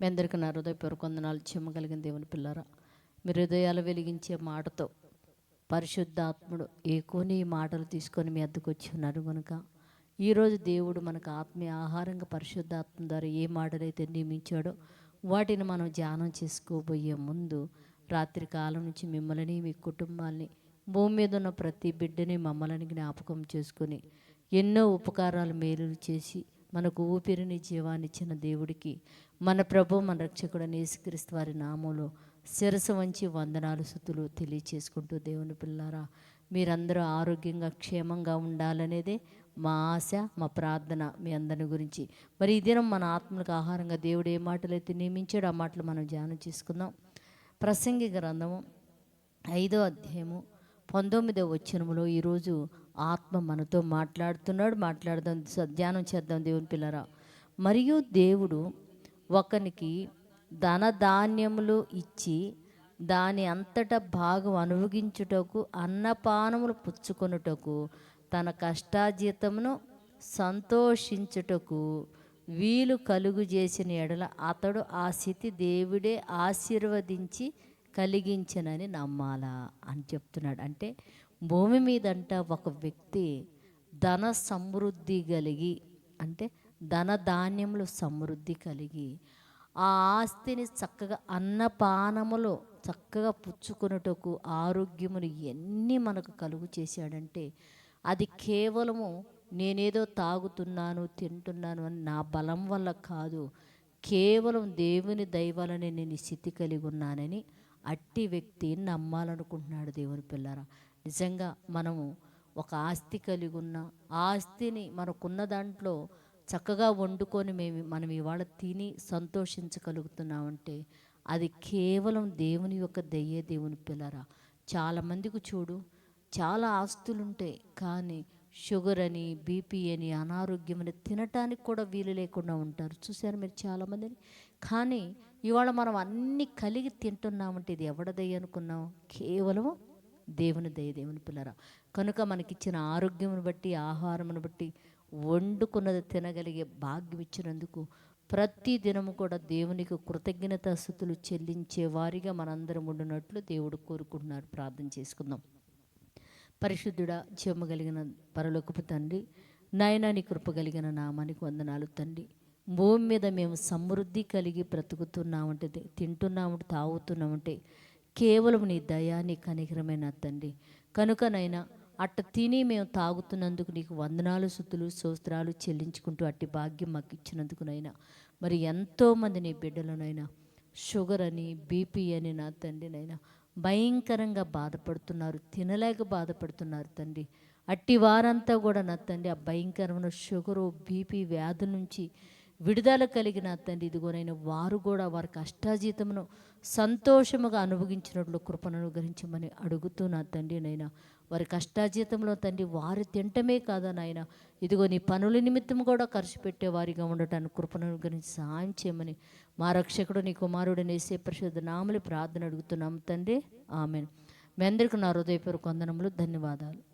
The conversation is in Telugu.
మీ అందరికీ నా హృదయపూర్వక వందనాలు చెమ్మగలిగిన దేవుని పిల్లరా. మీ హృదయాలు వెలిగించే మాటతో పరిశుద్ధాత్ముడు ఏకోని ఈ మాటలు తీసుకొని మీ అద్దకు వచ్చి ఉన్నారు కనుక ఈరోజు దేవుడు మనకు ఆత్మీయ ఆహారంగా పరిశుద్ధాత్మ ద్వారా ఏ మాటలైతే నియమించాడో వాటిని మనం ధ్యానం చేసుకోబోయే ముందు రాత్రి కాలం నుంచి మిమ్మల్ని మీ కుటుంబాల్ని భూమి మీద ఉన్న ప్రతి బిడ్డని మమ్మల్ని జ్ఞాపకం చేసుకొని ఎన్నో ఉపకారాలు మేలు చేసి మనకు ఊపిరిని జీవాన్నిచ్చిన దేవుడికి మన ప్రభు మన రక్షకుడు నేసుక్రీస్తు వారి నామంలో శిరసు వంచి వందనాలు సుతులు తెలియచేసుకుంటూ దేవుని పిల్లారా మీరందరూ ఆరోగ్యంగా క్షేమంగా ఉండాలనేదే మా ఆశ మా ప్రార్థన మీ అందరి గురించి. మరి ఈ దినం మన ఆత్మలకు ఆహారంగా దేవుడు ఏ మాటలైతే నియమించాడు ఆ మాటలు మనం ధ్యానం చేసుకుందాం. ప్రసంగి గ్రంథము ఐదో అధ్యాయము పంతొమ్మిదో వచనములో ఈరోజు ఆత్మ మనతో మాట్లాడుతున్నాడు మాట్లాడదాం ధ్యానం చేద్దాం దేవుని పిల్లరా. మరియు దేవుడు ఒకనికి ధన ధాన్యములు ఇచ్చి దాని అంతటా భాగం అనుభవించుటకు అన్నపానములు పుచ్చుకొనుటకు తన కష్టాజీతమును సంతోషించుటకు వీలు కలుగు చేసిన ఎడల అతడు ఆ స్థితి దేవుడే ఆశీర్వదించి కలిగించనని నమ్మాలా అని చెప్తున్నాడు. అంటే భూమి మీదంట ఒక వ్యక్తి ధన సమృద్ధి కలిగి అంటే ధన ధాన్యములు సమృద్ధి కలిగి ఆ ఆస్తిని చక్కగా అన్నపానములో చక్కగా పుచ్చుకొనుటకు ఆరోగ్యములు ఎన్ని మనకు కలుగు చేశాడంటే అది కేవలము నేనేదో తాగుతున్నాను తింటున్నాను అని నా బలం వల్ల కాదు కేవలం దేవుని దైవాలని నేను స్థితి కలిగి ఉన్నానని అట్టి వ్యక్తి నమ్మాలనుకుంటున్నాడు దేవుని పిల్లరా. నిజంగా మనము ఒక ఆస్తి కలిగి ఉన్న ఆ ఆస్తిని మనకున్న దాంట్లో చక్కగా వండుకొని మేము మనం ఇవాళ తిని సంతోషించగలుగుతున్నామంటే అది కేవలం దేవుని యొక్క దయ్యే దేవుని పిల్లరా. చాలామందికి చూడు చాలా ఆస్తులుంటాయి కానీ షుగర్ అని బీపీ అని అనారోగ్యం అని తినటానికి కూడా వీలు లేకుండా ఉంటారు. చూశారు మీరు చాలామందిని కానీ ఇవాళ మనం అన్నీ కలిగి తింటున్నామంటే ఇది ఎవడదయ్య అనుకున్నాం కేవలం దేవుని దయ దేవుని పిల్లరా. కనుక మనకిచ్చిన ఆరోగ్యమును బట్టి ఆహారమును బట్టి వండుకున్నది తినగలిగే భాగ్యం ఇచ్చినందుకు ప్రతి దినము కూడా దేవునికి కృతజ్ఞత స్థుతులు చెల్లించే వారిగా మనందరం ఉండినట్లు దేవుడు కోరుకుంటున్నారు ప్రార్థన చేసుకుందాం. పరిశుద్ధుడ చెమ్మగలిగిన పరలోకపు తండ్రి నాయనాని కృప కలిగిన నామానికి వందనాలు తండ్రి. భూమి మీద మేము సమృద్ధి కలిగి బ్రతుకుతున్నామంటే తింటున్నామంటే తాగుతున్నామంటే కేవలం నీ దయా నీ కనికరమైన తండ్రి. కనుకనైనా అట్ట తిని మేము తాగుతున్నందుకు నీకు వందనాలు సుతులు స్తోత్రాలు చెల్లించుకుంటూ అట్టి భాగ్యం మాకు ఇచ్చినందుకునైనా మరి ఎంతోమంది నీ బిడ్డలనైనా షుగర్ అని బీపీ అని నా తండ్రినైనా భయంకరంగా బాధపడుతున్నారు తినలేక బాధపడుతున్నారు తండ్రి. అట్టి వారంతా కూడా నా తండ్రి ఆ భయంకరమైన షుగరు బీపీ వ్యాధి నుంచి విడుదల కలిగిన తండ్రి ఇదిగోనైనా వారు కూడా వారి కష్టాజీతమును సంతోషముగా అనుభవించినట్లు కృపను అనుగ్రహించమని అడుగుతూ నా తండ్రి నైనా వారి కష్టాజీతంలో తండ్రి వారు తింటమే కాదా నాయన. ఇదిగో నీ పనుల నిమిత్తం కూడా ఖర్చు పెట్టే వారిగా ఉండటానికి కృపను అనుగ్రహించి సహాయం చేయమని మా రక్షకుడు నీ కుమారుడు నేసే పరిశుద్ధ నామలి ప్రార్థన అడుగుతున్నాము తండ్రి. ఆమెను. మీ అందరికీ నా హృదయపూర్వక వందనములు ధన్యవాదాలు.